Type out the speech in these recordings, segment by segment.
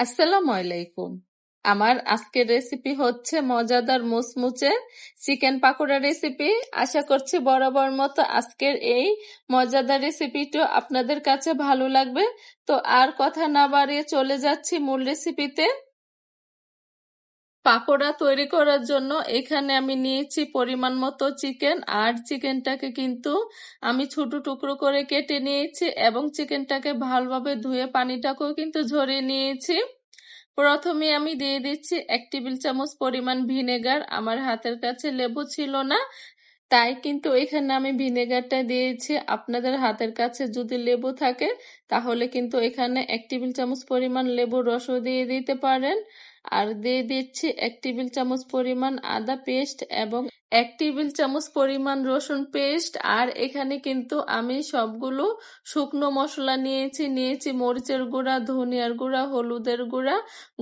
আসসালামু আলাইকুম। আমার আজকের রেসিপি হচ্ছে মজাদার মুচমুচে চিকেন পাকোড়া রেসিপি আশা করছি বরাবর মতো আজকের এই মজাদার রেসিপিটা আপনাদের কাছে ভালো লাগবে। তো আর কথা না বাড়িয়ে চলে যাচ্ছি মূল রেসিপিতে পাকোড়া তৈরি করার জন্য এখানে আমি নিয়েছি পরিমাণ মতো চিকেন, আর চিকেনটাকে কিন্তু আমি ছোট টুকরো করে কেটে নিয়েছি এবং চিকেনটাকে ভালোভাবে ধুয়ে পানিটাকেও কিন্তু ঝরিয়ে নিয়েছি। প্রথমে আমি দিয়ে দিচ্ছি এক টেবিল চামচ পরিমাণ ভিনেগার। আমার হাতের কাছে লেবু ছিল না, তাই কিন্তু এখানে আমি ভিনেগারটা দিয়েছি। আপনাদের হাতের কাছে যদি লেবু থাকে, তাহলে কিন্তু এখানে এক টেবিল চামচ পরিমাণ লেবুর রসও দিয়ে দিতে পারেন। আর দিয়ে দিচ্ছি এক টেবিল চামচ পরিমাণ আদা পেস্ট এবং এক টেবিল চামচ পরিমাণ রসুন পেস্ট। আর এখানে কিন্তু আমি সবগুলো শুকনো মশলা নিয়েছি। নিয়েছি মরিচের গুঁড়া, ধনিয়ার গুঁড়া, হলুদের গুঁড়া,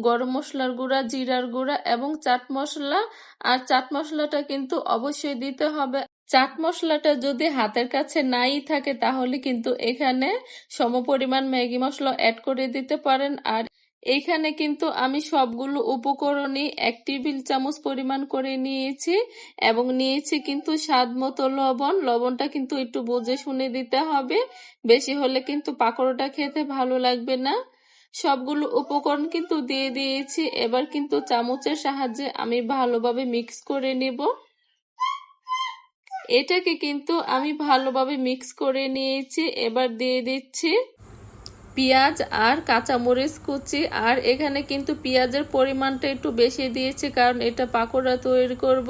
গরম মশলার গুঁড়া, জিরার গুঁড়া এবং চাট মশলা। আর চাট মশলাটা কিন্তু অবশ্যই দিতে হবে। চাট মশলাটা যদি হাতের কাছে নাই থাকে তাহলে কিন্তু এখানে সমপরিমাণ ম্যাগি মশলা অ্যাড করে দিতে পারেন। আর এইখানে কিন্তু আমি সবগুলো উপকরণই এক টেবিল চামচ পরিমাণ করে নিয়েছি এবং নিয়েছি কিন্তু স্বাদ মতো লবণ। লবণটা কিন্তু একটু বুঝে শুনে দিতে হবে। বেশি হলে কিন্তু পাকোড়াটা খেতে ভালো লাগবে না। সবগুলো উপকরণ কিন্তু দিয়ে দিয়েছি। এবার কিন্তু চামচের সাহায্যে আমি ভালোভাবে মিক্স করে নেব। এটাকে কিন্তু আমি ভালোভাবে মিক্স করে নিয়েছি। এবার দিয়ে দিচ্ছি পেঁয়াজ আর কাঁচামরিচ কুচি, আর এখানে কিন্তু পেঁয়াজের পরিমাণটা একটু বেশি দিয়েছি, কারণ এটা পাকোড়া তৈরি করব।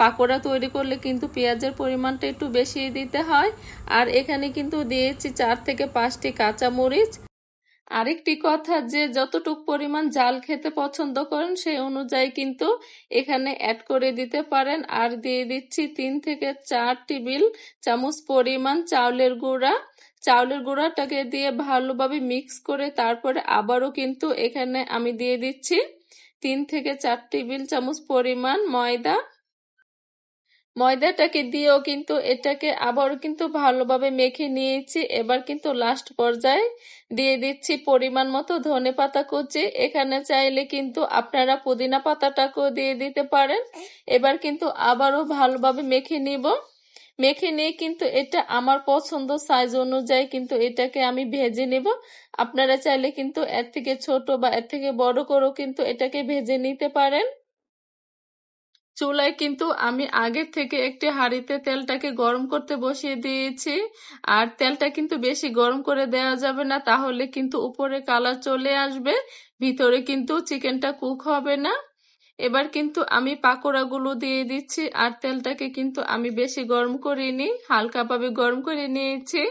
পাকোড়া তৈরি করলে কিন্তু পেঁয়াজের পরিমাণটা একটু বেশি দিতে হয়। আর এখানে কিন্তু দিয়েছি চার থেকে পাঁচটি কাঁচামরিচ। আরেকটি কথা, যে যতটুক পরিমাণ জাল খেতে পছন্দ করেন, সেই অনুযায়ী কিন্তু এখানে অ্যাড করে দিতে পারেন। আর দিয়ে দিচ্ছি তিন থেকে চার টেবিল চামচ পরিমাণ চাউলের গুঁড়া। চাউলের গুঁড়াটাকে দিয়ে ভালোভাবে মিক্স করে তারপরে আবারও কিন্তু এখানে আমি দিয়ে দিচ্ছি তিন থেকে চার টেবিল চামচ পরিমাণ ময়দা। ময়দাটাকে দিয়েও কিন্তু এটাকে আবারও কিন্তু ভালোভাবে মেখে নিয়েছি। এবার কিন্তু লাস্ট পর্যায়ে দিয়ে দিচ্ছি পরিমাণ মতো ধনে পাতা কুচি। এখানে চাইলে কিন্তু আপনারা পুদিনা পাতাটাকেও দিয়ে দিতে পারেন। এবার কিন্তু আবারও ভালোভাবে মেখে নিব। মেখে নিয়ে কিন্তু এটা আমার পছন্দ সাইজ অনুযায়ী কিন্তু এটাকে আমি ভেজে নেব। আপনারা চাইলে কিন্তু এর থেকে ছোট বা এর থেকে বড় করেও কিন্তু এটাকে ভেজে নিতে পারেন। চুলায় কিন্তু আমি আগের থেকে একটি হাঁড়িতে তেলটাকে গরম করতে বসিয়ে দিয়েছি। আর তেলটা কিন্তু বেশি গরম করে দেওয়া যাবে না, তাহলে কিন্তু উপরে কালার চলে আসবে, ভিতরে কিন্তু চিকেনটা কুক হবে না। এবার কিন্তু আমি পাকোড়াগুলো দিয়ে দিচ্ছি আর তেলটাকে কিন্তু আমি বেশি গরম করিনি হালকাভাবে গরম করে নিয়েছি।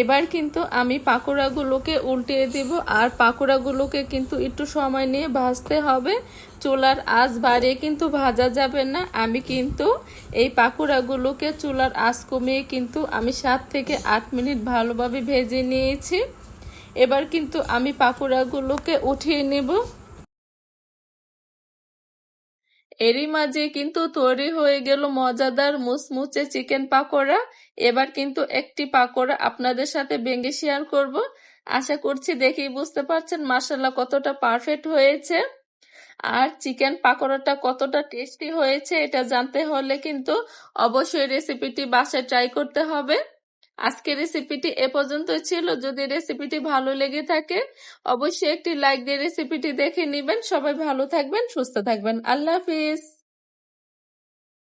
এবার কিন্তু আমি পাকোড়াগুলোকে উল্টিয়ে দিব আর পাকোড়াগুলোকে কিন্তু একটু সময় নিয়ে ভাজতে হবে। চুলার আঁচ বাড়িয়ে কিন্তু ভাজা যাবে না। আমি কিন্তু এই পাকোড়াগুলোকে চুলার আঁচ কমিয়ে কিন্তু আমি সাত থেকে আট মিনিট ভালোভাবে ভেজে নিয়েছি। এবার কিন্তু আমি পাকোড়াগুলোকে উঠিয়ে নেব। এরই মাঝে কিন্তু তৈরি হয়ে গেল মজাদার মুচমুচে চিকেন পাকোড়া। এবার কিন্তু একটি পাকোড়া আপনাদের সাথে ভেঙে শেয়ার করব। আশা করছি দেখেই বুঝতে পারছেন মাসাল্লাহ কতটা পারফেক্ট হয়েছে। আর চিকেন পাকোড়াটা কতটা টেস্টি হয়েছে এটা জানতে হলে কিন্তু অবশ্যই রেসিপিটি বাসায় ট্রাই করতে হবে। আজকের রেসিপিটি এ পর্যন্ত ছিল। যদি রেসিপিটি ভালো লেগে থাকে, অবশ্যই একটি লাইক দিয়ে রেসিপিটি দেখে নেবেন। সবাই ভালো থাকবেন, সুস্থ থাকবেন। আল্লাহ হাফিজ।